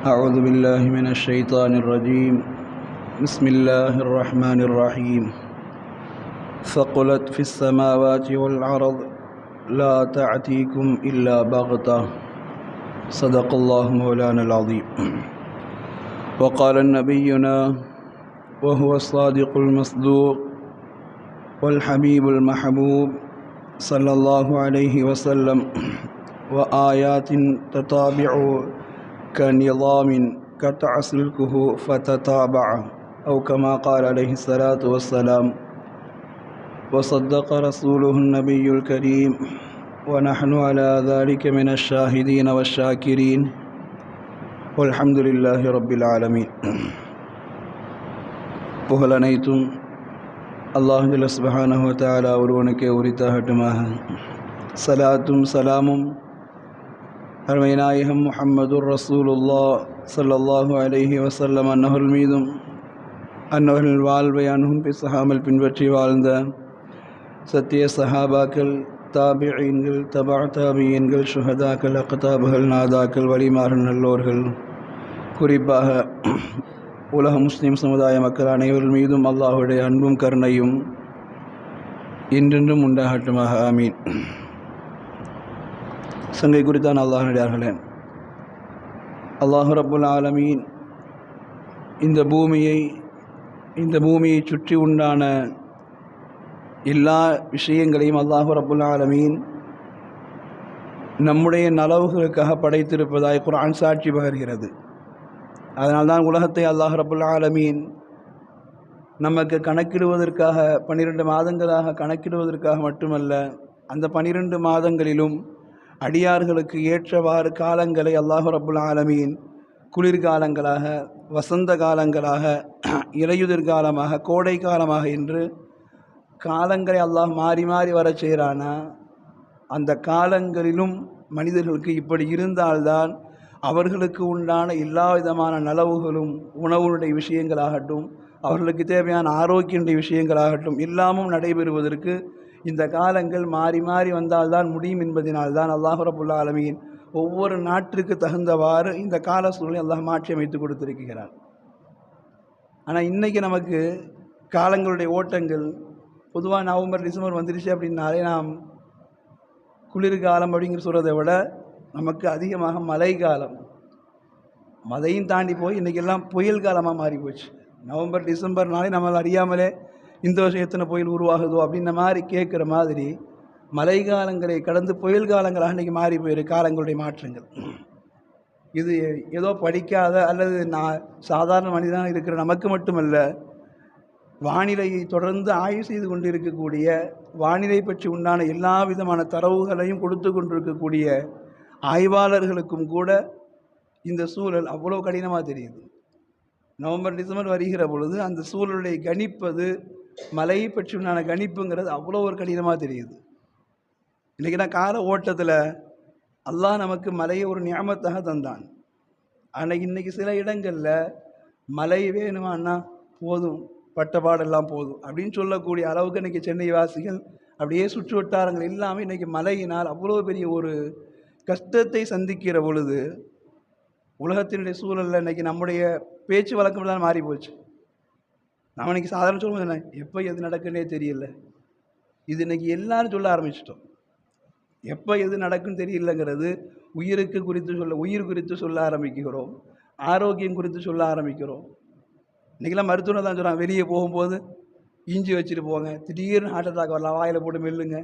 أعوذ بالله من الشيطان الرجيم. بسم الله الرحمن الرحيم. ثقلت في السماوات والأرض لا تأتيكم إلا بغتة. صدق الله مولانا العظيم. وقال نبينا وهو الصادق المصدوق والحبيب المحبوب صلى الله عليه وسلم. وآيات تتابع كنظام قطع سلكه فتتابع أو كما قال عليه الصلاة والسلام وصدق رسوله النبي الكريم ونحن على ذلك من الشاهدين والشاكرين والحمد لله رب العالمين புகழ் அனைத்தும் அல்லாஹ் ஜல்ல சுபஹானஹு வ தஆலா ஒருவனுக்கே உரித்தாகட்டுமாக சலாத்தும் சலாமும் அருமைநாயகம் முஹம்மது ரசூலுல்லா சல்லாஹூ அலஹி வசல்லம் அன்னவர்கள் மீதும் அன்னவர்கள் வாழ்வை அணுகும் பிசகாமல் பின்பற்றி வாழ்ந்த சத்திய சஹாபாக்கள் தாபியீன்கள் தபா தாபியன்கள் சுஹதாக்கள் அக்கதாபுகள் நாதாக்கள் வழிமாறல் நல்லோர்கள் குறிப்பாக உலக முஸ்லீம் சமுதாய மக்கள் அனைவர்கள் மீதும் அல்லாஹுடைய அன்பும் கருணையும் என்றென்றும் உண்டாகட்டுமாக ஆமீன் சங்கை குறித்தான் அல்லாஹனடியார்களே அல்லாஹு ரபுல் ஆலமீன் இந்த பூமியை இந்த பூமியை சுற்றி உண்டான எல்லா விஷயங்களையும் அல்லாஹு ரபுல் ஆலமீன் நம்முடைய நலவுகளுக்காக படைத்திருப்பதாய் குரான் சாட்சி பகர்கிறது அதனால்தான் உலகத்தை அல்லாஹ் ரபுல் ஆலமீன் நமக்கு கணக்கிடுவதற்காக பன்னிரெண்டு மாதங்களாக கணக்கிடுவதற்காக மட்டுமல்ல அந்த பனிரெண்டு மாதங்களிலும் அடியார்களுக்கு ஏற்றவாறு காலங்களை அல்லாஹ் ரபுல் ஆலமீன் குளிர்காலங்களாக வசந்த காலங்களாக இலையுதிர் காலமாக கோடை காலமாக என்று காலங்களை அல்லாஹ் மாறி மாறி வரச் செய்கிறானா? அந்த காலங்களிலும் மனிதர்களுக்கு இப்படி இருந்தால்தான் அவர்களுக்கு உண்டான எல்லா விதமான நலவுகளும் உணவுடைய விஷயங்களாகட்டும் அவர்களுக்கு தேவையான ஆரோக்கியனுடைய விஷயங்களாகட்டும் எல்லாமும் நடைபெறுவதற்கு இந்த காலங்கள் மாறி மாறி வந்தால்தான் முடியும் என்பதனால்தான் அல்லாஹ் ரபுல்லா ஆலமீன் ஒவ்வொரு நாட்டிற்கு தகுந்தவாறு இந்த கால சூழலை அல்லாஹ் மாற்றி அமைத்து கொடுத்திருக்கிறார் ஆனால் இன்றைக்கி நமக்கு காலங்களுடைய ஓட்டங்கள் பொதுவாக நவம்பர் டிசம்பர் வந்துருச்சு அப்படின்னாலே நாம் குளிர்காலம் அப்படிங்கிற சொல்கிறத விட நமக்கு அதிகமாக மழை காலம் மழையும் தாண்டி போய் இன்றைக்கெல்லாம் புயல் காலமாக மாறி போச்சு நவம்பர் டிசம்பர்னாலே நம்மளை அறியாமலே இந்த வருஷம் எத்தனை புயல் உருவாகுதோ அப்படின்ன மாதிரி கேட்குற மாதிரி மழை காலங்களை கடந்து புயல் காலங்களாக இன்றைக்கி மாறி போயிரு காலங்களுடைய மாற்றங்கள். இது ஏதோ படிக்காத அல்லது நான் சாதாரண மனிதனாக இருக்கிற நமக்கு மட்டுமல்ல வானிலையை தொடர்ந்து ஆய்வு செய்து கொண்டு இருக்கக்கூடிய வானிலை பற்றி உண்டான எல்லா விதமான தரவுகளையும் கொடுத்து கொண்டிருக்கக்கூடிய ஆய்வாளர்களுக்கும் கூட இந்த சூழல் அவ்வளோ கடினமாக தெரியுது. நவம்பர் டிசம்பர் வருகிற பொழுது அந்த சூழலை கணிப்பது மலையை பற்றி உண்டான கணிப்புங்கிறது அவ்வளோ ஒரு கடினமாக தெரியுது. இன்றைக்கி நான் கால ஓட்டத்தில் அல்லாஹ் நமக்கு மலையை ஒரு ஞாபகத்தாக தந்தான். ஆனால் இன்றைக்கி சில இடங்களில் மழை வேணுமான்னா போதும் பட்டப்பாடெல்லாம் போதும் அப்படின்னு சொல்லக்கூடிய அளவுக்கு இன்றைக்கி சென்னை வாசிகள் அப்படியே சுற்று வட்டாரங்கள் எல்லாமே இன்றைக்கி மழையினால் அவ்வளோ பெரிய ஒரு கஷ்டத்தை சந்திக்கிற பொழுது உலகத்தினுடைய சூழலில் இன்றைக்கி நம்முடைய பேச்சு வழக்கம் தான் மாறி போச்சு நான் இன்றைக்கி சாதாரண சொல்லுவோம் என்ன எப்போ எது நடக்குன்னே தெரியல. இது இன்றைக்கி எல்லாரும் சொல்ல ஆரம்பிச்சிட்டோம். எப்போ எது நடக்குன்னு தெரியலங்கிறது உயிருக்கு குறித்து சொல்ல உயிர் குறித்து சொல்ல ஆரம்பிக்கிறோம். ஆரோக்கியம் குறித்து சொல்ல ஆரம்பிக்கிறோம். இன்றைக்கெல்லாம் மருத்துவம் தான் சொல்கிறாங்க வெளியே போகும்போது இஞ்சி வச்சுட்டு போங்க. திடீர்னு ஹார்ட் அட்டாக் வரலாம். வாயில் போட்டு மெல்லுங்க.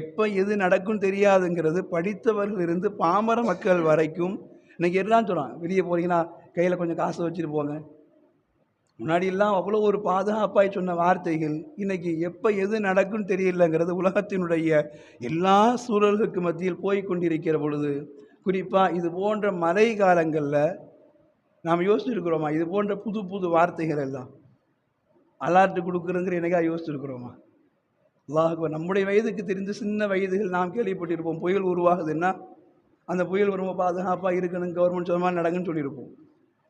எப்போ எது நடக்கும்னு தெரியாதுங்கிறது படித்தவர்கள் இருந்து பாமர மக்கள் வரைக்கும் இன்றைக்கி எல்லாம் சொல்கிறான் வெளியே போகிறீங்கன்னா கையில் கொஞ்சம் காசு வச்சுட்டு போங்க. முன்னாடியெல்லாம் அவ்வளோ ஒரு பாதுகாப்பாய் சொன்ன வார்த்தைகள் இன்றைக்கி எப்போ எது நடக்கும்னு தெரியலங்கிறது உலகத்தினுடைய எல்லா சூழல்களுக்கு மத்தியில் போய் கொண்டிருக்கிற பொழுது குறிப்பாக இது போன்ற மழை காலங்களில் நாம் யோசிச்சிருக்கிறோமா? இது போன்ற புது புது வார்த்தைகள் எல்லாம். அலாட்டு கொடுக்குறங்கிற எனக்காக யோசிச்சிருக்கிறோமா? அல்லாஹ் நம்முடைய வயதுக்கு தெரிந்து சின்ன வயதுகள் நாம் கேள்விப்பட்டிருப்போம். புயல் உருவாகுதுன்னா அந்த புயல் வரும்போது பாதுகாப்பாக இருக்கணும் கவர்மெண்ட் சொன்ன மாதிரி நடக்குன்னு சொல்லியிருப்போம்.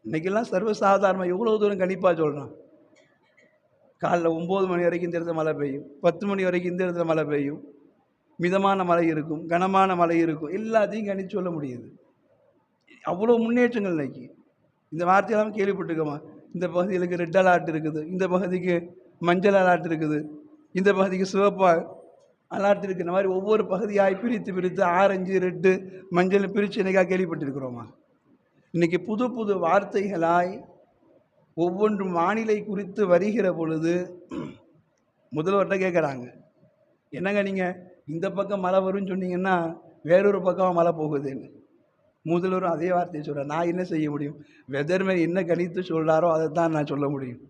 இன்றைக்கெல்லாம் சர்வசாதாரணமாக எவ்வளோ தூரம் கணிப்பாக சொல்கிறான் காலைல ஒம்பது மணி வரைக்கும் இந்த இடத்துல மழை பெய்யும். பத்து மணி வரைக்கும் இந்த இடத்துல மழை பெய்யும். மிதமான மழை இருக்கும். கனமான மழை இருக்கும். எல்லாத்தையும் கணிச்சு சொல்ல முடியுது. அவ்வளோ முன்னேற்றங்கள் இன்னைக்கு. இந்த வார்த்தையெல்லாம் கேள்விப்பட்டிருக்கோமா? இந்த பகுதிகளுக்கு ரெட் அலாட் இருக்குது. இந்த பகுதிக்கு மஞ்சள் அலாட் இருக்குது. இந்த பகுதிக்கு சிவப்பாக அலாட் இருக்குது. இந்த மாதிரி ஒவ்வொரு பகுதியாய் பிரித்து பிரித்து ஆரஞ்சு ரெட்டு மஞ்சள் பிரித்து இன்றைக்காக கேள்விப்பட்டிருக்கிறோமா? இன்றைக்கி புது புது வார்த்தைகளாய் ஒவ்வொன்றும் வானிலை குறித்து வருகிற பொழுது முதல்வர்கிட்ட கேட்குறாங்க என்னங்க நீங்கள் இந்த பக்கம் மழை வரும்னு சொன்னீங்கன்னா வேறொரு பக்கம் மழை போகுதுன்னு. முதல்வரும் அதே வார்த்தையை சொல்கிறார் நான் என்ன செய்ய முடியும்? வெதர்மேன் என்ன கணித்து சொல்கிறாரோ அதை தான் நான் சொல்ல முடியும்.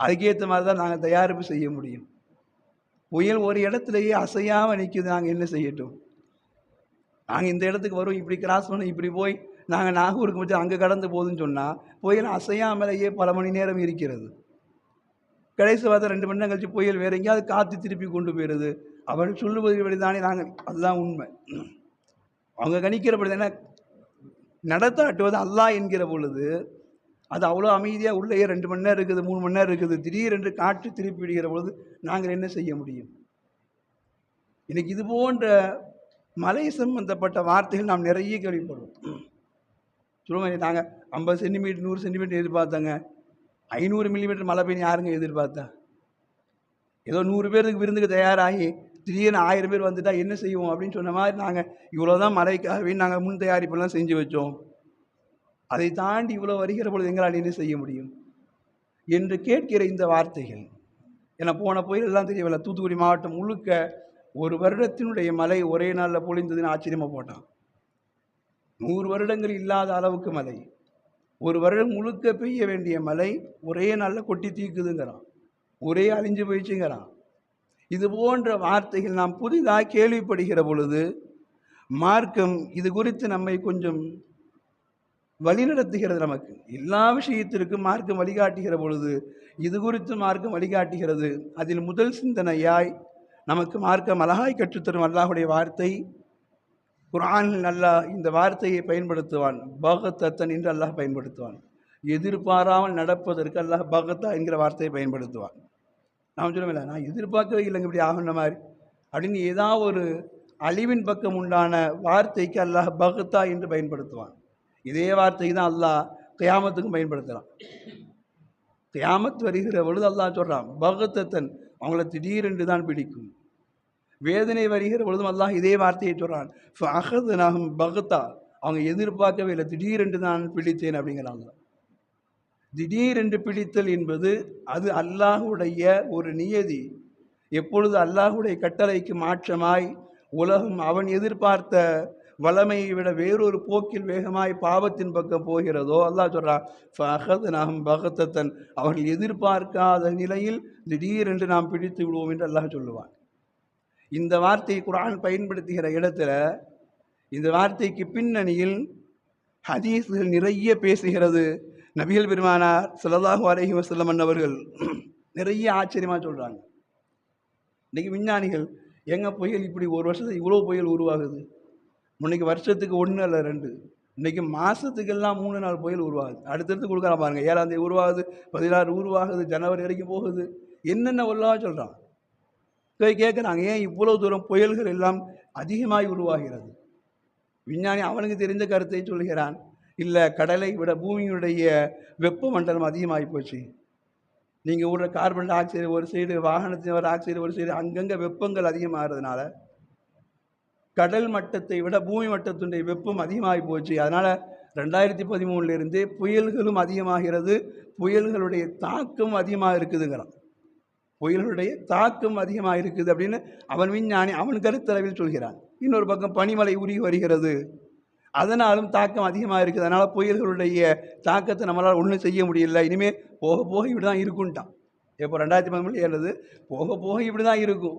அதுக்கேற்ற மாதிரி தான் நாங்கள் தயாரிப்பு செய்ய முடியும். புயல் ஒரு இடத்துலையே அசையாமல் நிற்குது நாங்கள் என்ன செய்யட்டும்? நாங்கள் இந்த இடத்துக்கு வரும். இப்படி கிராஸ் பண்ணி இப்படி போய் நாங்கள் நாகூருக்கு மட்டும் அங்கே கடந்து போகுதுன்னு சொன்னால் புயல் அசையாமலேயே பல மணி நேரம் இருக்கிறது. கடைசி வாரத்தில் ரெண்டு மணி நேரம் கழிச்சு புயல் வேறு எங்கேயாவது காற்று திருப்பி கொண்டு போயிடுது அவள் சொல்லுவது தானே நாங்கள் அதுதான் உண்மை. அவங்க கணிக்கிறபடி தானே நடத்தாட்டுவது அல்லாஹ் என்கிற பொழுது அது அவ்வளோ அமைதியாக உள்ளேயே ரெண்டு மணி நேரம் இருக்குது மூணு மணி நேரம் இருக்குது திடீரென்று காற்று திருப்பி விடுகிற பொழுது நாங்கள் என்ன செய்ய முடியும்? இன்னைக்கு இது போன்ற மலை சம்பந்தப்பட்ட வார்த்தைகள் நாம் நிறைய கேள்விப்படுவோம். சொல்லுவோம் நாங்கள் ஐம்பது சென்டிமீட்டர் நூறு சென்டிமீட்டர் எதிர்பார்த்தாங்க. ஐநூறு மில்லிமீட்டர் மழை பெய்யும் யாருங்க எதிர்பார்த்தா? ஏதோ நூறு பேருக்கு விருந்துக்கு தயாராகி திடீர்னு ஆயிரம் பேர் வந்துட்டால் என்ன செய்வோம் அப்படின்னு சொன்ன மாதிரி நாங்கள் இவ்வளோ தான் மழைக்காகவே நாங்கள் முன் தயாரிப்பெல்லாம் செஞ்சு வச்சோம். அதை தாண்டி இவ்வளோ வருகிற பொழுது எங்களால் என்ன செய்ய முடியும்? என்று கேட்கிற இந்த வார்த்தைகள் என போன புயலெல்லாம் தெரியவில்லை. தூத்துக்குடி மாவட்டம் முழுக்க ஒரு வருடத்தினுடைய மழை ஒரே நாளில் பொழிந்ததுன்னு ஆச்சரியமாக போட்டான். நூறு வருடங்கள் இல்லாத அளவுக்கு மழை ஒரு வருடம் முழுக்க பெய்ய வேண்டிய மழை ஒரே நாளில் கொட்டி தீக்குதுங்கிறான். ஒரே அழிஞ்சு போயிடுச்சுங்கிறான். இது போன்ற வார்த்தைகள் நாம் புதிதாக கேள்விப்படுகிற பொழுது மார்க்கம் இது குறித்து நம்மை கொஞ்சம் வழிநடத்துகிறது நமக்கு. எல்லா விஷயத்திற்கும் மார்க்கம் வழிகாட்டுகிற பொழுது இது குறித்து மார்க்கம் வழிகாட்டுகிறது. அதில் முதல் சிந்தனையாய் நமக்கு மார்க்கம் அழகாய் கற்றுத்தரும் அல்லாஹுடைய வார்த்தை. குரானில் அல்லாஹ் இந்த வார்த்தையை பயன்படுத்துவான். பகத்தத்தன் என்று அல்லாஹ் பயன்படுத்துவான். எதிர்பாராமல் நடப்பதற்கு அல்லாஹ் பகத்தா என்கிற வார்த்தையை பயன்படுத்துவான். நான் சொல்லவில்லை நான் எதிர்பார்க்கவே இல்லைங்க இப்படி ஆகுன மாதிரி. அப்படின்னு ஏதாவது ஒரு அழிவின் பக்கம் உண்டான வார்த்தைக்கு அல்லாஹ் பகத்தா என்று பயன்படுத்துவான். இதே வார்த்தைக்கு தான் அல்லாஹ் கியாமத்துக்கும் பயன்படுத்துகிறான் கியாமத் வருகிற பொழுது அல்லாஹ் சொல்கிறான் பகத்தத்தன் அவங்கள திடீரென்று தான் பிடிக்கும். வேதனை வருகிற பொழுதும் அல்லாஹ் இதே வார்த்தையை சொல்கிறான் அகது நாம் பகத்தா. அவங்க எதிர்பார்க்கவே இல்லை. திடீரென்று நான் பிடித்தேன் அப்படிங்கிறாங்க. திடீரென்று பிடித்தல் என்பது அது அல்லாஹுடைய ஒரு நியதி. எப்பொழுது அல்லாஹுடைய கட்டளைக்கு மாற்றமாய் உலகம் அவன் எதிர்பார்த்த வளமையை விட வேறொரு போக்கில் வேகமாய் பாவத்தின் பக்கம் போகிறதோ அல்லாஹ் சொல்கிறான் ஃபஹத் நாம் பகத்தத்தன். அவர்கள் எதிர்பார்க்காத நிலையில் திடீரென்று நாம் பிடித்து விடுவோம் என்று அல்லாஹ் சொல்லுவான். இந்த வார்த்தையை குரான் பயன்படுத்துகிற இடத்துல இந்த வார்த்தைக்கு பின்னணியில் ஹதீஸ்கள் நிறைய பேசுகிறது. நபிகள் பெருமானார் ஸல்லல்லாஹு அலைஹி வஸல்லம் அவர்கள் நிறைய ஆச்சரியமாக சொல்கிறாங்க இன்றைக்கி விஞ்ஞானிகள் எங்கே புயல் இப்படி ஒரு வருஷத்துக்கு இவ்வளோ புயல் உருவாகுது? முன்னைக்கு வருஷத்துக்கு ஒன்று அல்ல ரெண்டு. இன்றைக்கி மாதத்துக்கெல்லாம் மூணு நாள் புயல் உருவாகுது. அடுத்தடுத்து கொடுக்குறான் பாருங்கள் ஏழாம் தேதி உருவாகுது பதினாறு உருவாகுது ஜனவரி வரைக்கும் போகுது. என்னென்ன உள்ளவா சொல்கிறான் போய் கேட்குறாங்க ஏன் இவ்வளோ தூரம் புயல்கள் எல்லாம் அதிகமாய் உருவாகிறது? விஞ்ஞானி அவனுக்கு தெரிந்த கருத்தை சொல்கிறான் இல்லை கடலை விட பூமியுடைய வெப்பமண்டலம் அதிகமாகி போச்சு. நீங்கள் விடுற கார்பன் டை ஆக்சைடு ஒரு சைடு வாகனத்தின் வர ஆக்சைடு ஒரு சைடு அங்கங்கே வெப்பங்கள் அதிகமாகிறதுனால கடல் மட்டத்தை விட பூமி மட்டத்தினுடைய வெப்பம் அதிகமாகி போச்சு. அதனால் ரெண்டாயிரத்தி பதிமூணுலேருந்தே புயல்களும் அதிகமாகிறது புயல்களுடைய தாக்கம் அதிகமாக இருக்குதுங்கிறான். புயல்களுடைய தாக்கம் அதிகமாக இருக்குது அப்படின்னு அவன் விஞ்ஞானி அவன் கருத்தளவில் சொல்கிறான். இன்னொரு பக்கம் பனிமலை உருகி வருகிறது. அதனாலும் தாக்கம் அதிகமாக இருக்குது அதனால் புயல்களுடைய தாக்கத்தை நம்மளால் ஒன்றும் செய்ய முடியல. இனிமேல் போக போக இப்படி தான் இருக்குன்ட்டான். இப்போ ரெண்டாயிரத்தி பதிமூணு ஏழுது போக போக இப்படி தான் இருக்கும்.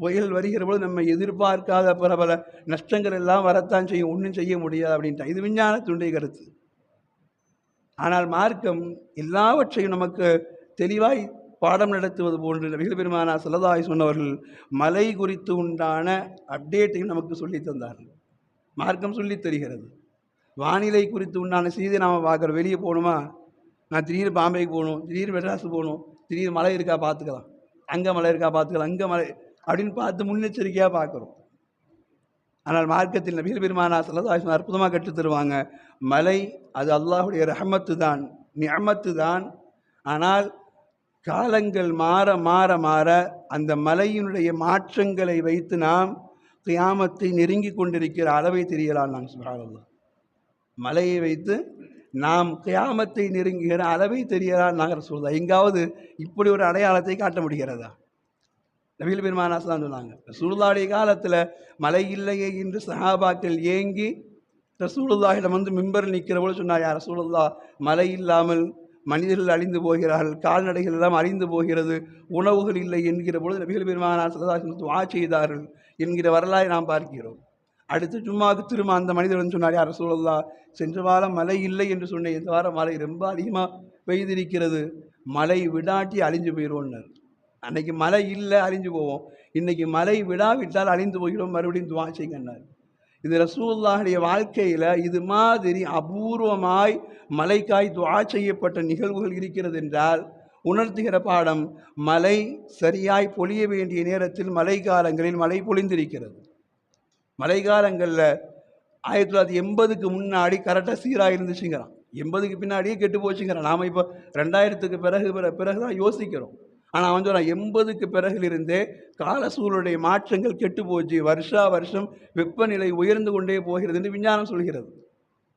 புயல் வருகிற பொழுது நம்ம எதிர்பார்க்காத பிரபல நஷ்டங்கள் எல்லாம் வரத்தான் செய்யும். ஒன்றும் செய்ய முடியாது அப்படின்ட்டான். இது விஞ்ஞானத்துடைய கருத்து. ஆனால் மார்க்கம் எல்லாவற்றையும் நமக்கு தெளிவாய் பாடம் நடத்துவது போன்று நபிகள் பெருமானா செல்லதாய் சொன்னவர்கள் மலை குறித்து உண்டான அப்டேட்டையும் நமக்கு சொல்லித் தந்தார்கள். மார்க்கம் சொல்லி தருகிறது. வானிலை குறித்து உண்டான செய்தி நாம் பார்க்குறோம். வெளியே போகணுமா? நான் திடீர்னு பாம்பேக்கு போகணும் திடீர்னு மெட்ராஸ் போகணும் திடீர்னு மழை இருக்கா பார்த்துக்கலாம். அங்கே மழை இருக்கா பார்த்துக்கலாம் அங்கே மழை அப்படின்னு பார்த்து முன்னெச்சரிக்கையாக பார்க்குறோம். ஆனால் மார்க்கத்தில் நபிகள் பெருமானா சல்லதாசன் அற்புதமாக கற்றுத் தருவாங்க. மலை அது அல்லாஹுடைய ரஹமத்து தான் நியமத்து தான் ஆனால் காலங்கள் மாற மாற மாற அந்த மலையினுடைய மாற்றங்களை வைத்து நாம் கியாமத்தை நெருங்கி கொண்டிருக்கிற அளவை தெரியலாம் நான் சுபாவல்லா மலையை வைத்து நாம் கியாமத்தை நெருங்குகிற அளவை தெரியலாம் நாங்கள் சொல்றதா எங்காவது இப்படி ஒரு அடையாளத்தை காட்ட முடிகிறதா? நபிகள் பெருமானாஸ் சொன்னாங்க ரசூலுல்லாடைய காலத்தில் மழை இல்லையே என்று சஹாபாக்கள் ஏங்கி ரசூலுல்லாஹிடம் வந்து மிம்பர் நிற்கிற போது சொன்னார் யார் ரசூலுல்லா மழை இல்லாமல் மனிதர்கள் அழிந்து போகிறார்கள் கால்நடைகள் எல்லாம் அழிந்து போகிறது உணவுகள் இல்லை என்கிற பொழுது நபிகள் பெருமானார் சல்லல்லாஹு துவா செய்தார்கள் என்கிற வரலாறை நாம் பார்க்கிறோம். அடுத்து சும்மாவுக்கு திரும்ப அந்த மனிதன் வந்து சொன்னார் யார் சூழல்லா சென்ற வாரம் மழை இல்லை என்று சொன்னேன் இந்த வாரம் மழை ரொம்ப அதிகமாக பெய்திருக்கிறது மழை விடாட்டி அழிஞ்சு போயிடுவோன்னர் அன்னைக்கு மழை இல்லை அழிஞ்சு போவோம். இன்னைக்கு மழை விடாவிட்டால் அழிந்து போகிறோம் மறுபடியும் துவா செய்யுங்கன்னார். இது ரசூல்லாவுடைய வாழ்க்கையில் இது மாதிரி அபூர்வமாய் மலைக்காய் துவா செய்யப்பட்ட நிகழ்வுகள் இருக்கிறது என்றால் உணர்த்துகிற பாடம் மழை சரியாய் பொழிய வேண்டிய நேரத்தில் மழை காலங்களில் மழை பொழிந்திருக்கிறது. மழை காலங்களில் ஆயிரத்தி தொள்ளாயிரத்தி எண்பதுக்கு முன்னாடி கரெக்டாக சீராக இருந்துச்சுங்கிறான். எண்பதுக்கு பின்னாடியே கெட்டு போச்சுங்கிறான். நாம் இப்போ ரெண்டாயிரத்துக்கு பிறகு பிற- பிறகு தான் யோசிக்கிறோம். ஆனால் வந்து நான் எண்பதுக்கு பிறகிலிருந்தே கால சூழலுடைய மாற்றங்கள் கெட்டு போச்சு. வருஷா வருஷம் வெப்பநிலை உயர்ந்து கொண்டே போகிறது என்று விஞ்ஞானம் சொல்கிறது.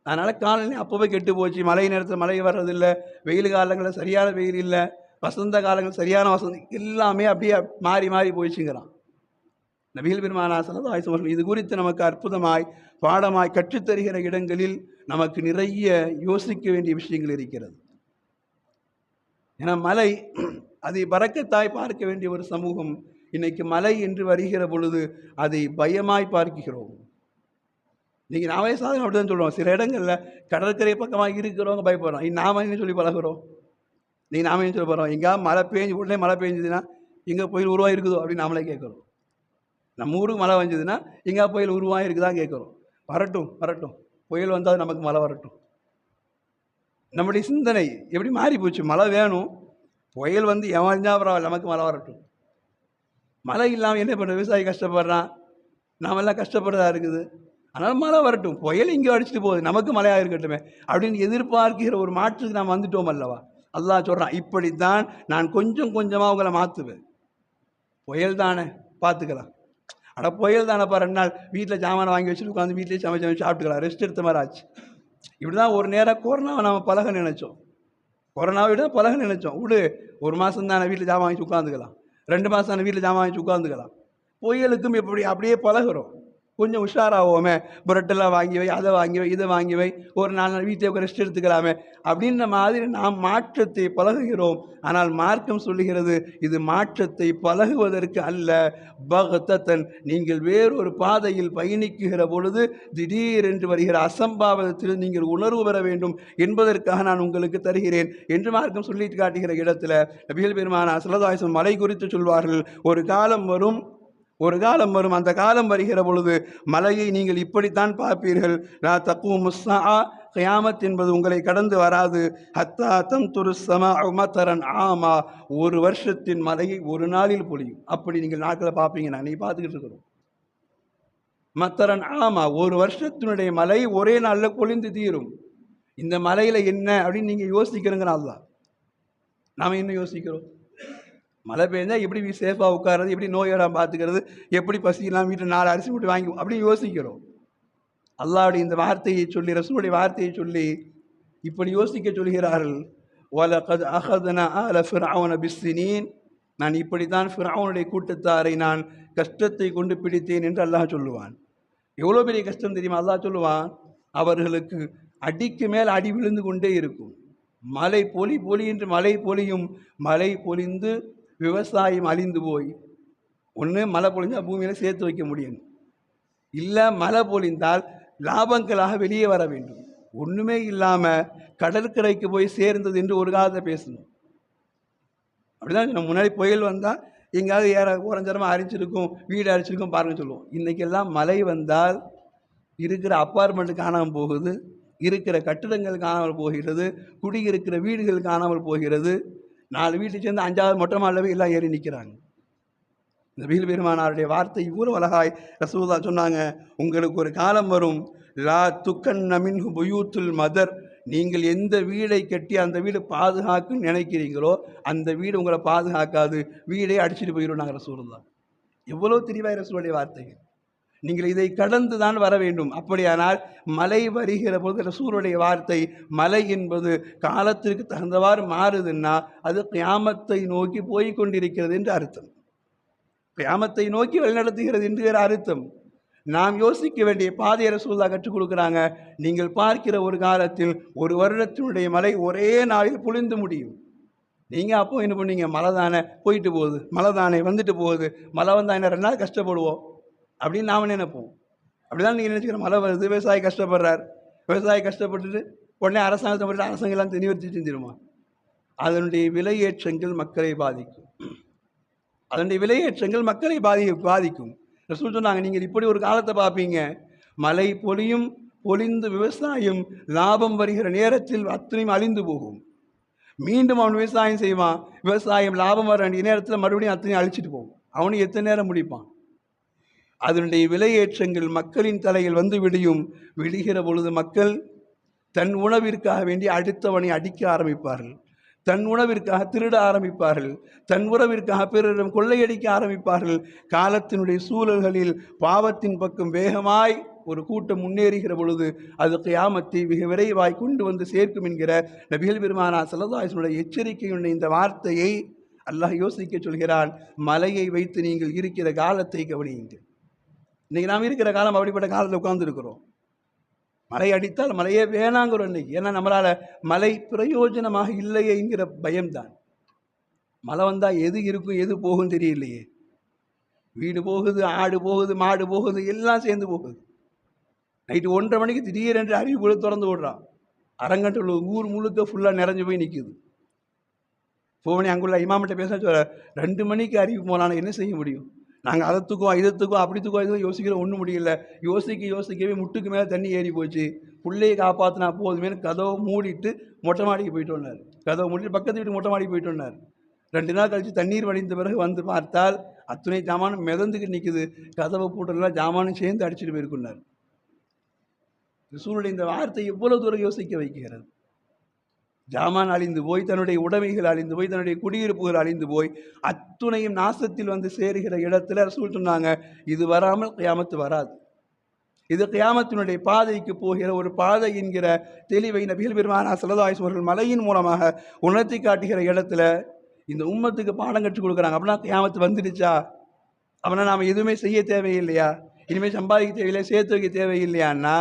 அதனால் காலநிலை அப்போவே கெட்டு போச்சு. மழை நேரத்தில் மழை வர்றதில்லை. வெயில் காலங்களில் சரியான வெயில் இல்லை. வசந்த காலங்கள் சரியான வசந்தி எல்லாமே அப்படியே மாறி மாறி போயிடுச்சுங்கிறான். நபிகள் பெருமானா சல்லல்லாஹு அலைஹி இது குறித்து நமக்கு அற்புதமாய் பாடமாய் கற்றுத்தருகிற இடங்களில் நமக்கு நிறைய யோசிக்க வேண்டிய விஷயங்கள் இருக்கிறது. ஏன்னா மலை அதை பறக்கத்தாய் பார்க்க வேண்டிய ஒரு சமூகம் இன்னைக்கு மலை என்று வருகிற பொழுது அதை பயமாய் பார்க்கிறோம். இன்னைக்கு நாமே சாதனை அப்படி தான் சொல்லுவோம் சில இடங்களில் கடற்கரை பக்கமாக இருக்கிறவங்க பயப்படுறோம். இன்னும் நாம என்ன சொல்லி பழகுறோம்? நீ நாம என்ன சொல்லி போகிறோம் எங்கேயா மழை பெஞ்சு உடனே மழை பெஞ்சதுன்னா எங்கே புயல் உருவாயிருக்குதோ அப்படின்னு நாமளே கேட்குறோம். நம்ம ஊருக்கு மழை வந்ததுன்னா எங்கேயா புயல் உருவாயிருக்குதா கேட்குறோம். வரட்டும் வரட்டும். புயல் வந்தால் நமக்கு மழை வரட்டும். நம்முடைய சிந்தனை எப்படி மாறி போச்சு மழை வேணும். புயல் வந்து எவஞ்சா பரவாயில்ல நமக்கு மழை வரட்டும். மழை இல்லாமல் என்ன பண்ணுற விவசாயி கஷ்டப்படுறான். நாமெல்லாம் கஷ்டப்படுறதா இருக்குது. அதனால் மழை வரட்டும். புயல் இங்கே அடிச்சுட்டு போகுது. நமக்கு மழையாக இருக்கட்டுமே. அப்படின்னு எதிர்பார்க்கிற ஒரு மாற்றுக்கு நாம் வந்துட்டோம் அல்லவா? அல்லா சொல்கிறான் இப்படித்தான் நான் கொஞ்சம் கொஞ்சமாக உங்களை மாற்றுவேன் புயல் தானே? பார்த்துக்கலாம். அட புயல் தானேப்பா ரெண்டு நாள் வீட்டில் சாமானை வாங்கி வச்சுட்டு உட்காந்து வீட்டிலே சமைச்சு சமைச்சு சாப்பிட்டுக்கலாம். ரெஸ்ட் எடுத்த மாதிரி ஆச்சு. இப்படி தான் ஒரு நேரம் கொரோனாவை நம்ம பழக நினைச்சோம். கொரோனாவை விட பழக நினைச்சோம். விடு ஒரு மாதம் தானே வீட்டில் ஜாமான் வாங்கி உட்காந்துக்கலாம் ரெண்டு மாதம் தானே வீட்டில் ஜாமான் வாங்கி உட்காந்துக்கலாம் புயலுக்கும் எப்படி அப்படியே பழகிறோம். கொஞ்சம் உஷாராகுவோமே. புரட்டெல்லாம் வாங்கி வை அதை வாங்கி வை இதை வாங்கி வை. ஒரு நாலு நாள் வீட்டில் ரெஸ்ட் எடுத்துக்கலாமே. அப்படின்ற மாதிரி நாம் மாற்றத்தை பழகுகிறோம். ஆனால் மார்க்கம் சொல்லுகிறது இது மாற்றத்தை பழகுவதற்கு அல்ல. பகத்தன் நீங்கள் வேறொரு பாதையில் பயணிக்குகிற பொழுது திடீரென்று வருகிற அசம்பாவிதத்தில் நீங்கள் உணர்வு பெற வேண்டும் என்பதற்காக நான் உங்களுக்கு தருகிறேன் என்று மார்க்கம் சொல்லிட்டு காட்டுகிற இடத்துல நபிகள் பெருமான அசலதாசம் மலை குறித்து சொல்வார்கள். ஒரு காலம் வரும் ஒரு காலம் வரும். அந்த காலம் வருகிற பொழுது மலையை நீங்கள் இப்படித்தான் பார்ப்பீர்கள். லா தக்கு முஸ்ஸா கயாமத் என்பது உங்களை கடந்து வராது. ஹத்தா தம் துரு மத்தரன் ஆமா ஒரு வருஷத்தின் மலையை ஒரு நாளில் பொழியும். அப்படி நீங்கள் நாட்களை பார்ப்பீங்க நான் நீ பார்த்துக்கிட்டு இருக்கிறோம் மத்தரன் ஆமா ஒரு வருஷத்தினுடைய மலை ஒரே நாளில் பொழிந்து தீரும். இந்த மலையில் என்ன அப்படின்னு நீங்கள் யோசிக்கிறீங்க தான். நாம் என்ன யோசிக்கிறோம்? மழை பெய்ஞ்சால் எப்படி சேஃபாக உட்காரது எப்படி நோய் வராம பார்த்துக்கிறது எப்படி பசிக்கலாம் வீட்டில் நாலு அரிசி போட்டு வாங்கி அப்படி யோசிக்கிறோம். அல்லாவுடைய இந்த வார்த்தையை சொல்லி ரசூலுடைய வார்த்தையை சொல்லி இப்படி யோசிக்க சொல்கிறார்கள். வலகத் அஹதன அல ஃபிரௌன பிஸ்தினீன் நான் இப்படித்தான் ஃபிரௌனுடைய கூட்டத்தாரை நான் கஷ்டத்தை கொண்டு பிடித்தேன் என்று அல்லாஹ் சொல்லுவான். எவ்வளோ பெரிய கஷ்டம் தெரியுமா? அல்லாஹ் சொல்லுவான் அவர்களுக்கு அடிக்கு மேல் அடி விழுந்து கொண்டே இருக்கும். மலை பொலி பொலி என்று மழை பொலியும் மழை பொழிந்து விவசாயம் அழிந்து போய் ஒன்று மழை பொழிஞ்சால் பூமியில் சேர்த்து வைக்க முடியும். இல்லை மழை பொழிந்தால் லாபங்களாக வெளியே வர வேண்டும். ஒன்றுமே இல்லாமல் கடற்கரைக்கு போய் சேர்ந்தது என்று ஒரு காலத்தை பேசணும். அப்படிதான் முன்னாடி புயல் வந்தால் எங்கேயாவது ஏற ஓரஞ்சரமாக அரிச்சிருக்கும் வீடு அரிச்சிருக்கும் பாருங்க சொல்லுவோம். இன்றைக்கெல்லாம் மழை வந்தால் இருக்கிற அப்பார்ட்மெண்ட்டு காணாமல் போகுது இருக்கிற கட்டிடங்கள் காணாமல் போகிறது குடியிருக்கிற வீடுகள் காணாமல் போகிறது. நாலு வீட்டை சேர்ந்து அஞ்சாவது மொட்டை மாடலவே எல்லாம் ஏறி நிற்கிறாங்க நபீல் பெருமானாருடைய வார்த்தை இவ்வளோ அழகாய் ரசூதா சொன்னாங்க. உங்களுக்கு ஒரு காலம் வரும். லா துக்கன் நமின்ஹு புயூத்துல் மதர். நீங்கள் எந்த வீடை கட்டி அந்த வீடு பாதுகாக்குன்னு நினைக்கிறீங்களோ அந்த வீடு உங்களை பாதுகாக்காது. வீடே அடிச்சுட்டு போயிடும் நாங்கள் ரசூலுல்லா எவ்வளோ தெளிவாய் ரசூலுடைய வார்த்தைகள். நீங்கள் இதை கடந்து தான் வர வேண்டும். அப்படியானால் மலை வருகிற போது ரசூருடைய வார்த்தை மலை என்பது காலத்திற்கு தகுந்தவாறு மாறுதுன்னா அது கியாமத்தை நோக்கி போய் கொண்டிருக்கிறது என்று அர்த்தம். கியாமத்தை நோக்கி வழிநடத்துகிறது என்று அர்த்தம். நாம் யோசிக்க வேண்டிய பாதையை ரசூல்லா கற்றுக் கொடுக்குறாங்க. நீங்கள் பார்க்கிற ஒரு காலத்தில் ஒரு வருடத்தினுடைய மலை ஒரே நாளில் புளிந்து முடியும். நீங்கள் அப்போ என்ன பண்ணீங்க? மழை தானே போயிட்டு போகுது. மழை தானே வந்துட்டு போகுது. மழை வந்தால் என்ன? ரெண்டு நாள் கஷ்டப்படுவோம். அப்படின்னு நாம் நினைப்போம். அப்படிதான் நீங்கள் நினச்சிக்கிறோம் மழை வருது விவசாயி கஷ்டப்படுறார். விவசாயி கஷ்டப்பட்டுட்டு உடனே அரசாங்கத்தை மட்டும் அரசாங்கம்லாம் எல்லாம் நிவர்த்தி செஞ்சிருமா அதனுடைய விலையேற்றங்கள் மக்களை பாதிக்கும். அதனுடைய விலையேற்றங்கள் மக்களை பாதி பாதிக்கும். ரசூல் சொன்னாங்க நீங்கள் இப்படி ஒரு காலத்தை பார்ப்பீங்க. மழை பொழியும் பொழிந்து விவசாயம் லாபம் வருகிற நேரத்தில் அத்தனையும் அழிந்து போகும். மீண்டும் அவன் விவசாயம் செய்வான். விவசாயம் லாபம் வர வேண்டிய நேரத்தில் மறுபடியும் அத்தனையும் அழிச்சிட்டு போகும். அவனும் எத்தனை நேரம் முடிப்பான்? அதனுடைய விலையேற்றங்கள் மக்களின் தலையில் வந்து விடியும். விடுகிற பொழுது மக்கள் தன் உணவிற்காக வேண்டி அடுத்தவனை அடிக்க ஆரம்பிப்பார்கள். தன் உணவிற்காக திருட ஆரம்பிப்பார்கள். தன் உறவிற்காக பிறரிடம் கொள்ளையடிக்க ஆரம்பிப்பார்கள். காலத்தினுடைய சூழல்களில் பாவத்தின் பக்கம் வேகமாய் ஒரு கூட்டம் முன்னேறுகிற பொழுது அது கியாமத்தை மிக விரைவாய் கொண்டு வந்து சேர்க்கும் என்கிற நபிகள் பெருமானா சல்லதாசனுடைய எச்சரிக்கையுடைய இந்த வார்த்தையை அல்லாஹ் யோசிக்க சொல்கிறான். மலையை வைத்து நீங்கள் இருக்கிற காலத்தை கவனியுங்கள். இன்னைக்கு நாம் இருக்கிற காலம் அப்படிப்பட்ட காலத்தில் உட்கார்ந்துருக்கிறோம் மழை அடித்தால் மழையே வேணாங்கிறோம் இன்னைக்கு. ஏன்னா நம்மளால் மழை பிரயோஜனமாக இல்லையேங்கிற பயம்தான். மழை வந்தால் எது இருக்கும் எது போகும் தெரியலையே. வீடு போகுது ஆடு போகுது மாடு போகுது எல்லாம் சேர்ந்து போகுது. நைட்டு ஒன்றரை மணிக்கு திடீரென்று அறிவிப்புகளை திறந்து விடுறான் அரங்கட்டில் ஊர் முழுக்க ஃபுல்லாக நிறைஞ்சு போய் நிற்கிது போனே அங்குள்ள இமாமிட்ட பேச சொல்ல ரெண்டு மணிக்கு அறிவிப்பு போனாலும் என்ன செய்ய முடியும்? நாங்கள் அதை தூக்குவோம் இதை தூக்குவோம் அப்படி தூக்குவோம் இதை யோசிக்கிறோம் ஒன்றும் முடியல. யோசிக்க யோசிக்கவே முட்டுக்கு மேலே தண்ணி ஏறி போச்சு. பிள்ளையை காப்பாற்றினா போதுமேனு கதவை மூடிட்டு மொட்டை மாடிக்கு போயிட்டு வந்தார். கதவை மூடிட்டு பக்கத்து வீட்டு மொட்டை மாடிக்கு போயிட்டு வந்தார். ரெண்டு நாள் கழித்து தண்ணீர் வடிந்த பிறகு வந்து பார்த்தால் அத்துணை ஜாமானும் மிதந்துக்கிட்டு நிற்குது கதவை போட்டதெல்லாம் ஜாமானும் சேர்ந்து அடிச்சுட்டு போயிருக்குன்னார். சூழ்நிலை இந்த வார்த்தை எவ்வளவு தூரம் யோசிக்க வைக்கிறது? ஜாமான் அழிந்து போய் தன்னுடைய உடைமைகள் அழிந்து போய் தன்னுடைய குடியிருப்புகள் அழிந்து போய் அத்துணையும் நாசத்தில் வந்து சேருகிற இடத்துல ரசூல் சொன்னாங்க இது வராமல் கியாமத்து வராது. இது கியாமத்தினுடைய பாதைக்கு போகிற ஒரு பாதை என்கிற தெளிவை நபிகள் பெருமானா சலதாய்ஸ் அவர்கள் மலையின் மூலமாக உணர்த்தி காட்டுகிற இடத்துல இந்த உம்மத்துக்கு பாடம் கற்றுக் கொடுக்குறாங்க. அப்படின்னா கியாமத்து வந்துடுச்சா? அப்படின்னா நாம் எதுவுமே செய்ய தேவையில்லையா? இனிமேல் சம்பாதிக்க தேவையில்லை சேர்த்து வைக்க தேவையில்லையான்னா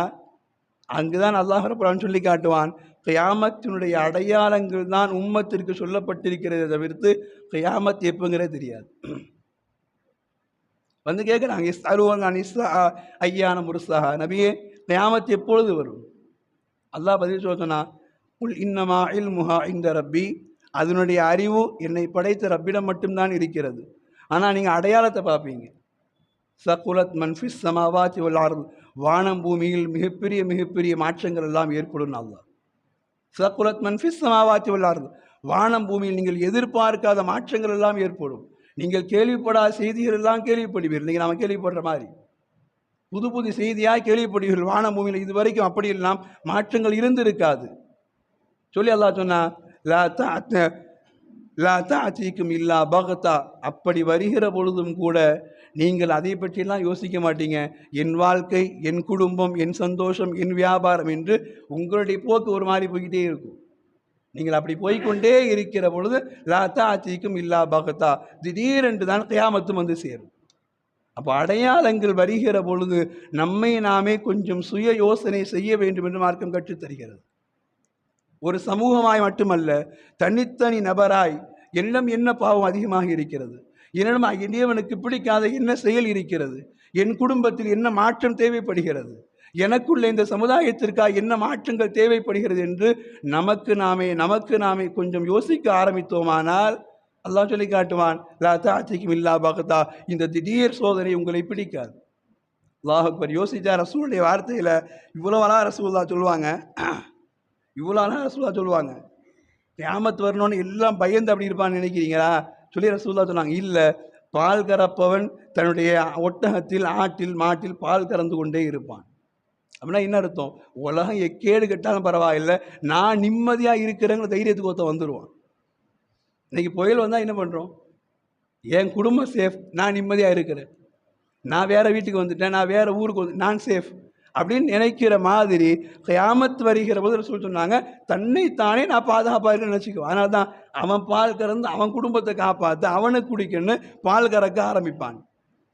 அங்குதான் அல்லாஹ் சொல்லி காட்டுவான் கியாமத்தினுடைய அடையாளங்கள் தான் உம்மத்திற்கு சொல்லப்பட்டிருக்கிறதை தவிர்த்து கியாமத் எப்போங்கிறதே தெரியாது. வந்து கேட்குறாங்க இஸ் அருவங்க இஸ்லா ஐயான முருசாக நபியே கியாமத் எப்பொழுது வரும்? அல்லாஹ் பதில் சொல்ல சொன்னா உல் இன்னமா இல் முஹா இந்த ரப்பி. அதனுடைய அறிவு என்னை படைத்த ரப்பிடம் மட்டும்தான் இருக்கிறது. ஆனால் நீங்கள் அடையாளத்தை பார்ப்பீங்க. சகுலத் மன்ஃபிஸ் சமாவாத்தி வல்லார் வானம் பூமியில் மிகப்பெரிய மிகப்பெரிய மாற்றங்கள் எல்லாம் ஏற்படும் அல்லாஹ். சகுலத் மன்ஃபிஸ் சமாவாத்தி வல்லார் வானம் பூமியில் நீங்கள் எதிர்பார்க்காத மாற்றங்கள் எல்லாம் ஏற்படும். நீங்கள் கேள்விப்படாத செய்திகள் எல்லாம் கேள்விப்படுவீர்கள். நீங்கள் நாம் கேள்விப்படுற மாதிரி. புது புது செய்தியாக கேள்விப்படுவீர்கள். வானம் பூமியில் இது வரைக்கும் அப்படி எல்லாம் மாற்றங்கள் இருந்திருக்காது. சொல்லி அல்லா சொன்னா லா தா லா தா இல்லா பகத்தா அப்படி வருகிற பொழுதும் கூட நீங்கள் அதை பற்றியெல்லாம் யோசிக்க மாட்டீங்க. என் வாழ்க்கை என் குடும்பம் என் சந்தோஷம் என் வியாபாரம் என்று உங்களுடைய போக்கு ஒரு மாதிரி போய்கிட்டே இருக்கும். நீங்கள் அப்படி போய்க்கொண்டே இருக்கிற பொழுது லாத்தா தாத்திக்கும் இல்லா பகத்தா திடீரென்று தான் கியாமத்தும் வந்து சேரும். அப்போ அடையாளங்கள் வருகிற பொழுது நம்மை நாமே கொஞ்சம் சுய யோசனை செய்ய வேண்டும் என்று மார்க்கம் கற்றுத்தருகிறது ஒரு சமூகமாய் மட்டுமல்ல தனித்தனி நபராய் என்னிடம் என்ன பாவம் அதிகமாக இருக்கிறது? எனினும் இனியவனுக்கு பிடிக்காத என்ன செயல் இருக்கிறது? என் குடும்பத்தில் என்ன மாற்றம் தேவைப்படுகிறது? எனக்குள்ள இந்த சமுதாயத்திற்காக என்ன மாற்றங்கள் தேவைப்படுகிறது என்று நமக்கு நாமே நமக்கு நாமே கொஞ்சம் யோசிக்க ஆரம்பித்தோமானால் அல்லாஹ் சொல்லி காட்டுவான் லா தாத்திக்கும் இல்லா பகதா. இந்த திடீர் சோதனை உங்களை பிடிக்காது. அல்லாஹ் அக்பர் யோசிச்சா ரசூலுடைய வார்த்தையில் இவ்வளோவெல்லாம் ரசூல்லா சொல்லுவாங்க. இவ்வளோலாம் ரசூல்லா சொல்லுவாங்க. கிராமத்து வரணும்னு எல்லாம் பயந்து அப்படி இருப்பான்னு நினைக்கிறீங்களா? சொல்லி ரசூல்லா சொன்னாங்க இல்லை பால் கறப்பவன் தன்னுடைய ஒட்டகத்தில் ஆட்டில் மாட்டில் பால் கறந்து கொண்டே இருப்பான். அப்படின்னா என்ன அர்த்தம்? உலகம் எக்கேடு கெட்டாலும் பரவாயில்லை நான் நிம்மதியாக இருக்கிறேங்கிற தைரியத்துக்கு ஒருத்தன் வந்துடுவான் இன்னைக்கு புயல் வந்தால் என்ன பண்ணுறோம் என் குடும்பம் சேஃப் நான் நிம்மதியாக இருக்கிறேன். நான் வேறு வீட்டுக்கு வந்துட்டேன் நான் வேறு ஊருக்கு வந்து நான் சேஃப் அப்படின்னு நினைக்கிற மாதிரி கியாமத் வருகிற போது ரசூல் சொன்னாங்க தன்னைத்தானே நான் பாதுகாப்பாக இருக்கேன்னு நினச்சிக்குவேன் அதனால தான் அவன் பால் கறந்து அவன் குடும்பத்தை காப்பாற்று அவனுக்கு குடிக்கணும்னு பால் கறக்க ஆரம்பிப்பான்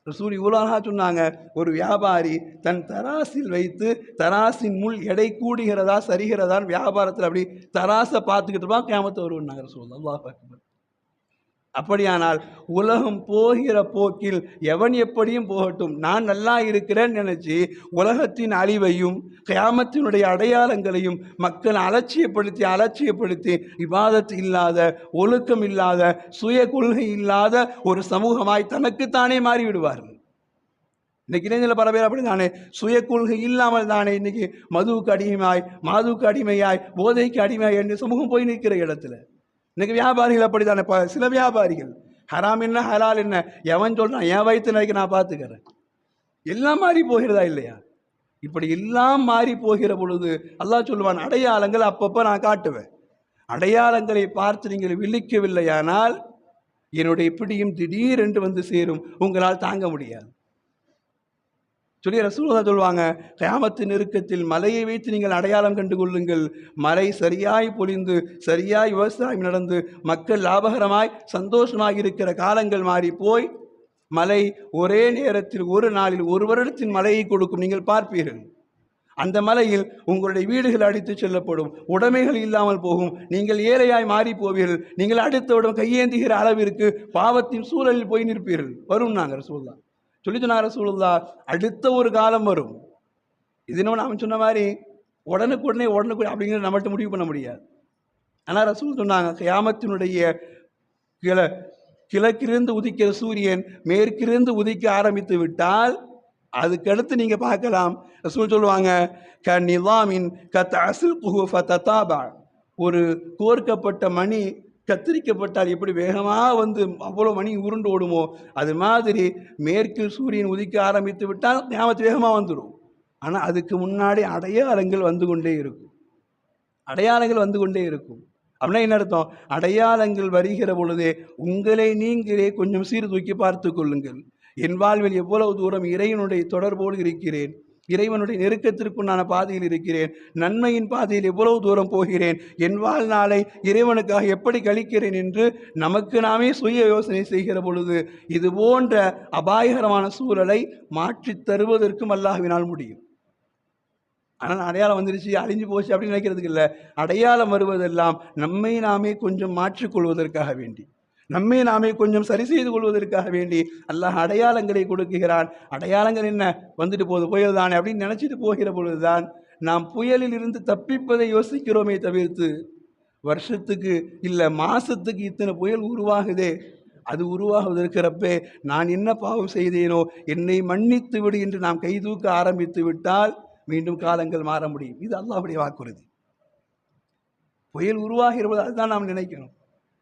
ரசூல் இவ்வளோ சொன்னாங்க ஒரு வியாபாரி தன் தராசில் வைத்து தராசின் முள் எடை கூடுகிறதா சரிகிறதான்னு வியாபாரத்தில் அப்படி தராசை பார்த்துக்கிட்டு தான் கேமத்தை வருவாங்க ரசூல். அல்லாஹ் அக்பர். அப்படியானால் உலகம் போகிற போக்கில் எவன் எப்படியும் போகட்டும். நான் நல்லா இருக்கிறேன்னு நினச்சி உலகத்தின் அழிவையும் கியாமத்தினுடைய அடையாளங்களையும் மக்கள் அலட்சியப்படுத்தி அலட்சியப்படுத்தி விவாதத்து இல்லாத ஒழுக்கம் இல்லாத சுய கொள்கை இல்லாத ஒரு சமூகமாய் தனக்குத்தானே மாறிவிடுவார்கள். இன்னைக்கு இளைஞர்கள் பல பேர் அப்படி தானே சுய கொள்கை இல்லாமல் தானே இன்னைக்கு மதுவுக்கு அடிமையாய் மாதுவுக்கு அடிமையாய் போதைக்கு அடிமையாய் என்று சமூகம் போய் நிற்கிற இடத்துல. இன்னைக்கு வியாபாரிகள் அப்படி தானே ப- சில வியாபாரிகள் ஹராம் என்ன ஹலால் என்ன எவன் சொல்கிறான் என் வயிற்று நாய்க்கு நான் பார்த்துக்கிறேன். எல்லாம் மாறி போகிறதா இல்லையா? இப்படி எல்லாம் மாறி போகிற பொழுது அல்லாஹ் சொல்லுவான் அடையாளங்கள் அப்பப்போ நான் காட்டுவேன். அடையாளங்களை பார்த்து நீங்கள் விழிக்கவில்லையானால் என்னுடைய பிடியும் திடீரென்று வந்து சேரும் உங்களால் தாங்க முடியாது. சொல்லி ரசூலுல்லாஹ் சொல்லுவாங்க கயாமத்து நெருக்கத்தில் மலையை வைத்து நீங்கள் அடையாளம் கண்டு கொள்ளுங்கள். மலை சரியாய் பொழிந்து சரியாய் விவசாயம் நடந்து மக்கள் லாபகரமாய் சந்தோஷமாக இருக்கிற காலங்கள் மாறி போய் மலை ஒரே நேரத்தில் ஒரு நாளில் ஒரு வருடத்தின் மலையை கொடுக்கும் நீங்கள் பார்ப்பீர்கள். அந்த மலையில் உங்களுடைய வீடுகள் அடித்து செல்லப்படும் உடைமைகள் இல்லாமல் போகும். நீங்கள் ஏழையாய் மாறி போவீர்கள். நீங்கள் அடுத்தவிடம் கையேந்துகிற அளவிற்கு பாவத்தின் சூழலில் போய் நிற்பீர்கள். வரும் நாங்கள் ரசூல்லா சொல்லி சொன்னார் ரசூலுல்லா அடுத்த ஒரு காலம் வரும். இது என்ன நாம சொன்ன மாதிரி உடனுக்குடனே உடனுக்குடனே அப்படிங்கிறத நம்மகிட்ட முடிவு பண்ண முடியாது. ஆனால் ரசூல் சொன்னாங்க கியாமத்தினுடைய கிள கிழக்கிருந்து உதிக்கிற சூரியன் மேற்கிருந்து உதிக்க ஆரம்பித்து விட்டால் அதுக்கடுத்து நீங்கள் பார்க்கலாம். ரசூல் சொல்லுவாங்க க நிலாமின் க தசில் குஹு தத்தாபா ஒரு கோர்க்கப்பட்ட மணி கத்திரிக்கப்பட்டால் எப்படி வேகமாக வந்து அவ்வளோ மணி உருண்டு ஓடுமோ அது மாதிரி மேற்கில் சூரியன் உதிக்க ஆரம்பித்து விட்டால் ஞாபகத்து வேகமாக வந்துடும் ஆனால் அதுக்கு முன்னாடி அடையாளங்கள் வந்து கொண்டே இருக்கும். அடையாளங்கள் வந்து கொண்டே இருக்கும். அப்படின்னா என்ன அர்த்தம்? அடையாளங்கள் வருகிற பொழுதே உங்களை நீங்களே கொஞ்சம் சீர்தூக்கி பார்த்து கொள்ளுங்கள். என் வாழ்வில் எவ்வளவு தூரம் இறைவனுடைய தொடர்போடு இருக்கிறேன் இறைவனுடைய நெருக்கத்திற்குண்டான பாதையில் இருக்கிறேன். நன்மையின் பாதையில் எவ்வளவு தூரம் போகிறேன்? என் வாழ்நாளை இறைவனுக்காக எப்படி கழிக்கிறேன் என்று நமக்கு நாமே சுய யோசனை செய்கிற பொழுது இது போன்ற அபாயகரமான சூழலை மாற்றித் தருவதற்கும் அல்லாஹ்வினால் முடியும். ஆனால் அடையாளம் வந்துருச்சு அழிஞ்சு போச்சு அப்படின்னு நினைக்கிறதுக்கு இல்லை. அடையாளம் வருவதெல்லாம் நம்மை நாமே கொஞ்சம் மாற்றிக்கொள்வதற்காக வேண்டி. நம்மை நாமே கொஞ்சம் சரி செய்து கொள்வதற்காக வேண்டி அல்லாஹ் அடையாளங்களை கொடுக்குகிறான். அடையாளங்கள் என்ன? வந்துட்டு போகுது புயல் தானே அப்படின்னு நினச்சிட்டு போகிற பொழுதுதான் நாம் புயலில் இருந்து தப்பிப்பதை யோசிக்கிறோமே தவிர்த்து வருஷத்துக்கு இல்லை மாதத்துக்கு இத்தனை புயல் உருவாகுதே அது உருவாகுவதற்கிறப்பே நான் என்ன பாவம் செய்தேனோ என்னை மன்னித்து விடு என்று நாம் கைதூக்க ஆரம்பித்து விட்டால் மீண்டும் காலங்கள் மாற முடியும். இது அல்லாவுடைய வாக்குறுதி. புயல் உருவாகிற போது அதுதான் நாம் நினைக்கணும்.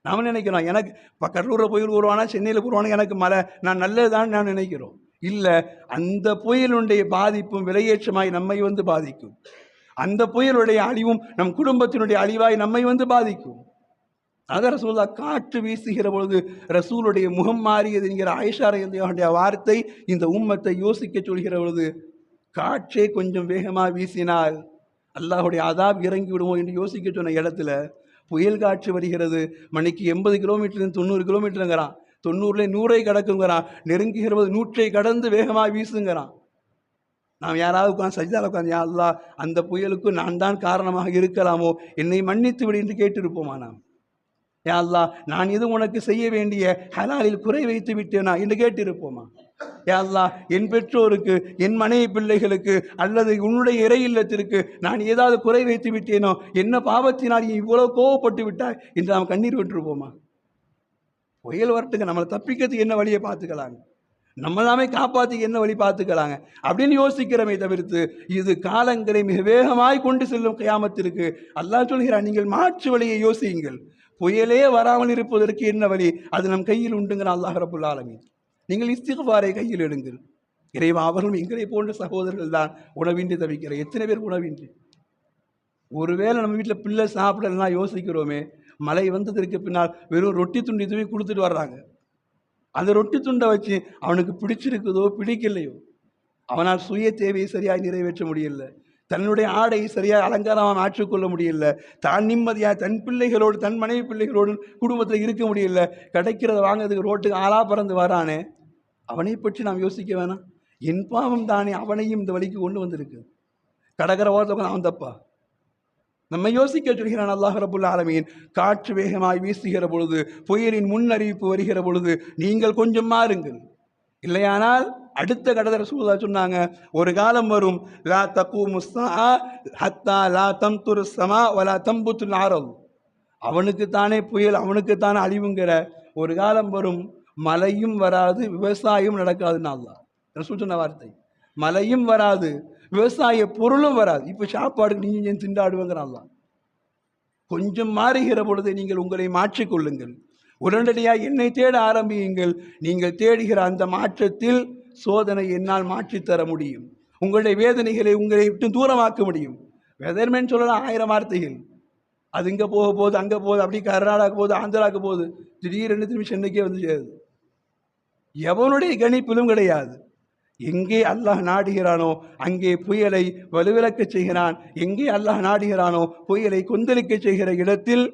நாம் நினைக்கிறோம். எனக்கு இப்போ கடலூரில் புயல் உருவானா சென்னையில் உருவானா எனக்கு மழை நான் நல்லதுதான் நான் நினைக்கிறோம். இல்லை அந்த புயலுடைய பாதிப்பும் விலையேற்றமாய் நம்மை வந்து பாதிக்கும். அந்த புயலுடைய அழிவும் நம் குடும்பத்தினுடைய அழிவாய் நம்மை வந்து பாதிக்கும். அத ரசூல்லா காற்று வீசுகிற பொழுது ரசூலுடைய முகம் மாறியது என்கிற ஆயிஷா வார்த்தை இந்த உம்மத்தை யோசிக்க சொல்கிற பொழுது காற்றே கொஞ்சம் வேகமாக வீசினால் அல்லாஹுடைய அதாப் இறங்கி விடுவோம் என்று யோசிக்க சொன்ன இடத்துல புயல் காற்று வருகிறது. மணிக்கு எண்பது கிலோமீட்டர் தொண்ணூறு கிலோமீட்டருங்கிறான். தொண்ணூறில் நூறை கடக்குங்கிறான். நெருங்குகிற நூற்றை கடந்து வேகமாக வீசுங்கிறான். நாம் யாராவது உட்காந்து சஜிதால உட்காந்து யா அந்த புயலுக்கு நான் தான் காரணமாக இருக்கலாமோ? என்னை மன்னித்து விடு என்று கேட்டிருப்போமா நாம்? யா நான் எதுவும் உனக்கு செய்ய வேண்டிய ஹலாலில் குறை வைத்து விட்டேனா என்று கேட்டிருப்போமா? யா என் பெற்றோருக்கு என் மனைவி பிள்ளைகளுக்கு அல்லது உன்னுடைய இறை இல்லத்திற்கு நான் ஏதாவது குறை வைத்து விட்டேனோ என்ன பாவத்தினால் இவ்வளவு கோவப்பட்டு விட்டாய் என்று நாம் கண்ணீர் விட்டுருப்போமா? புயல் வரட்டுங்க நம்மளை தப்பிக்கிறதுக்கு என்ன வழியை பார்த்துக்கலாங்க? நம்ம தாமே காப்பாற்றி என்ன வழி பார்த்துக்கலாங்க? அப்படின்னு யோசிக்கிறமே தவிர்த்து இது காலங்களை மிக வேகமாய் கொண்டு செல்லும் கியாமத்திற்கு அல்லாஹ் சொல்கிறார் நீங்கள் மாற்று வழியை யோசியுங்கள். புயலே வராமல் இருப்பதற்கு என்ன வழி? அது நம் கையில் உண்டுங்கிற அல்லாஹ் ரபுல் நீங்கள் இஸ்திகுவாரை கையில் எடுங்கள். இறைவா அவர்களும் எங்களை போன்ற சகோதரர்கள் தான் உணவின்றி தவிக்கிற எத்தனை பேர் உணவின்றி? ஒருவேளை நம்ம வீட்டில் பிள்ளை சாப்பிடலாம் யோசிக்கிறோமே மழை வந்ததற்கு பின்னால் வெறும் ரொட்டி துண்டி தூவி கொடுத்துட்டு வர்றாங்க. அந்த ரொட்டி துண்டை வச்சு அவனுக்கு பிடிச்சிருக்குதோ பிடிக்கலையோ அவனால் சுய தேவையை சரியாக நிறைவேற்ற முடியல. தன்னுடைய ஆடை சரியாக அலங்காரமாக மாற்றிக்கொள்ள முடியல. தான் நிம்மதியாக தன் பிள்ளைகளோடு தன் மனைவி பிள்ளைகளோடு குடும்பத்தில் இருக்க முடியல. கிடைக்கிறத வாங்கிறதுக்கு ரோட்டுக்கு ஆளாக பறந்து வரானே. அவனை பற்றி நாம் யோசிக்க வேணாம். என் பாவம் தானே அவனையும் இந்த வழிக்கு கொண்டு வந்திருக்கு. கடற்கரை ஓரத்தில் அவன் தப்பா? நம்ம யோசிக்க சொல்கிறான் அல்லாஹ் ரபுல் ஆலமீன். காற்று வேகமாய் வீசுகிற பொழுது புயலின் முன்னறிவிப்பு வருகிற பொழுது நீங்கள் கொஞ்சம் மாறுங்கள். இல்லையானால் அடுத்த கடதர சூழலா சொன்னாங்க ஒரு காலம் வரும் லா தக்கு முஸ்தா ஹத்தா லா தம் துரு சமா வலா தம்புத்து நாரல் அவனுக்கு தானே புயல் அவனுக்குத்தானே அழிவுங்கிற ஒரு காலம் வரும் மழையும் வராது விவசாயம் நடக்காதுன்னு நாள்தான் ரசூல் சொன்ன வார்த்தை. மழையும் வராது விவசாய பொருளும் வராது. இப்போ சாப்பாடுக்கு நீங்கள் ஏன் திண்டாடுவங்கிறான் கொஞ்சம் மாறுகிற பொழுது நீங்கள் உங்களை மாற்றிக்கொள்ளுங்கள் உடனடியாக என்னை தேட ஆரம்பியுங்கள். நீங்கள் தேடுகிற அந்த மாற்றத்தில் சோதனை என்னால் மாற்றித்தர முடியும். உங்களுடைய வேதனைகளை உங்களை விட்டு தூரமாக்க முடியும். வெதர்மேன் சொல்லலாம் ஆயிரம் வார்த்தைகள். அது இங்கே போக போகுது அங்கே போகுது அப்படி கர்நாடகா போகுது ஆந்திராவுக்கு போகுது. திடீரென்று திரும்பி சென்னைக்கே வந்து சேருது. எவனுடைய கணிப்பிலும் கிடையாது. எங்கே அல்லாஹ் நாடுகிறானோ அங்கே புயலை வலுவிளக்க செய்கிறான். எங்கே அல்லாஹ் நாடுகிறானோ புயலை கொந்தளிக்க செய்கிற இடத்தில்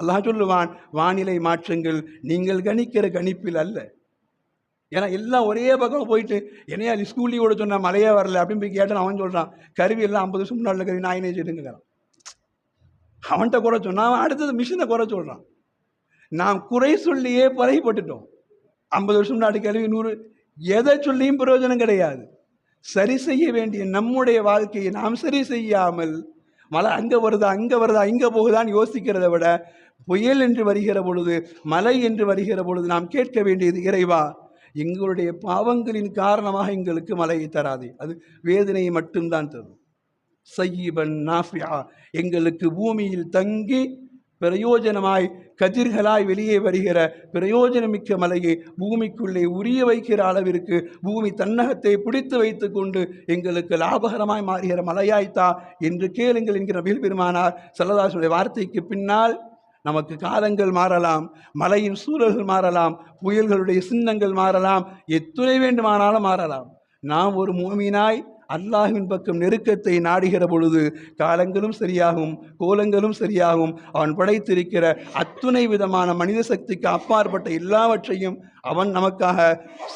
அல்லாஹ் சொல்லுவான் வானிலை மாற்றங்கள் நீங்கள் கணிக்கிற கணிப்பில் அல்ல. ஏன்னா எல்லாம் ஒரே பக்கம் போயிட்டு என்னையா ஸ்கூல்லையோட சொன்ன மழையே வரல அப்படின்னு போய் கேட்டான். அவன் சொல்கிறான் கருவி எல்லாம் ஐம்பது வருஷம் முன்னாடி கருவி நாயினே செய்யுங்கிறான் அவன்கிட்ட குறை சொன்னான் அவன் அடுத்தது மிஷினை குறை சொல்கிறான் நாம் குறை சொல்லியே பழகிப்பட்டுட்டோம் ஐம்பது வருஷம் நாட்டு கேள்வி நூறு. எதை சொல்லியும் பிரயோஜனம் கிடையாது. சரி செய்ய வேண்டிய நம்முடைய வாழ்க்கையை நாம் சரி செய்யாமல் மழை அங்கே வருதா அங்கே வருதா இங்கே போகுதான்னு யோசிக்கிறத விட புயல் என்று வருகிற பொழுது மலை என்று வருகிற பொழுது நாம் கேட்க வேண்டியது இறைவா எங்களுடைய பாவங்களின் காரணமாக எங்களுக்கு மழையை தராதே. அது வேதனையை மட்டும்தான் தரும். சையீபன் நாஃபியா எங்களுக்கு பூமியில் தங்கி பிரயோஜனமாய் கதிர்களாய் வெளியே வருகிற பிரயோஜனமிக்க மலையை பூமிக்குள்ளே உரிய வைக்கிற அளவிற்கு பூமி தன்னகத்தை பிடித்து வைத்து கொண்டு எங்களுக்கு லாபகரமாய் மாறுகிற மலையாய்த்தா என்று கேளுங்கள் என்கிற நபில் பெருமானார் சல்லதாசுடைய வார்த்தைக்கு பின்னால் நமக்கு காலங்கள் மாறலாம் மலையின் சூழல்கள் மாறலாம் புயல்களுடைய சின்னங்கள் மாறலாம் எத்துணை வேண்டுமானாலும் மாறலாம். நாம் ஒரு மூமினாய் அல்லாஹின் பக்கம் நெருக்கத்தை நாடுகிற பொழுது காலங்களும் சரியாகும் கோலங்களும் சரியாகும். அவன் படைத்திருக்கிற அத்துணை விதமான மனித சக்திக்கு அப்பாற்பட்ட எல்லாவற்றையும் அவன் நமக்காக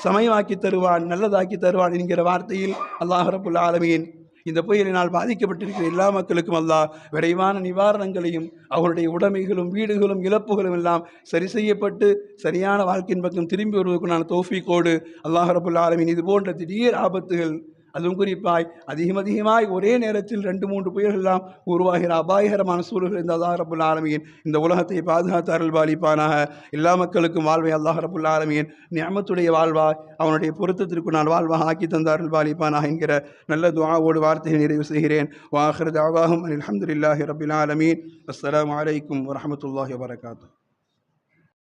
சமயமாக்கி தருவான் நல்லதாக்கி தருவான் என்கிற வார்த்தையில் அல்லாஹ் ரபுல் ஆலமீன் இந்த புயலினால் பாதிக்கப்பட்டிருக்கிற எல்லா மக்களுக்கும் அல்லாஹ் விரைவான நிவாரணங்களையும் அவருடைய உடைமைகளும் வீடுகளும் இழப்புகளும் எல்லாம் சரி செய்யப்பட்டு சரியான வாழ்க்கையின் பக்கம் திரும்பி வருவதற்குண்டான தோஃபிக்கோடு அல்லாஹ் ரபுல் ஆலமின் இது போன்ற திடீர் ஆபத்துகள் அதுவும் குறிப்பாய் அதிகம் அதிகமாய் ஒரே நேரத்தில் ரெண்டு மூன்று புயல்கள் எல்லாம் உருவாகிற அபாயகரமான சூழல்கள் இந்த அல்லாஹ் ரபுல் ஆலமியின் இந்த உலகத்தை பாதுகாத்து அருள் பாலிப்பானாக எல்லா மக்களுக்கும் வாழ்வை அல்லாஹ் ரபுல் ஆலமியின் நியமத்துடைய வாழ்வாய் அவனுடைய பொருத்தத்திற்கு நான் வாழ்வாக ஆக்கி தந்த அருள் பாலிப்பானாக என்கிற நல்ல துவாவோடு வார்த்தையை நிறைவு செய்கிறேன். வாஹர் தாவாகும் அலமதுல்லாஹி ரபுல் ஆலமீன். அஸ்லாம் வலைக்கம் வரஹமத்துல்லாஹி வரகாத்து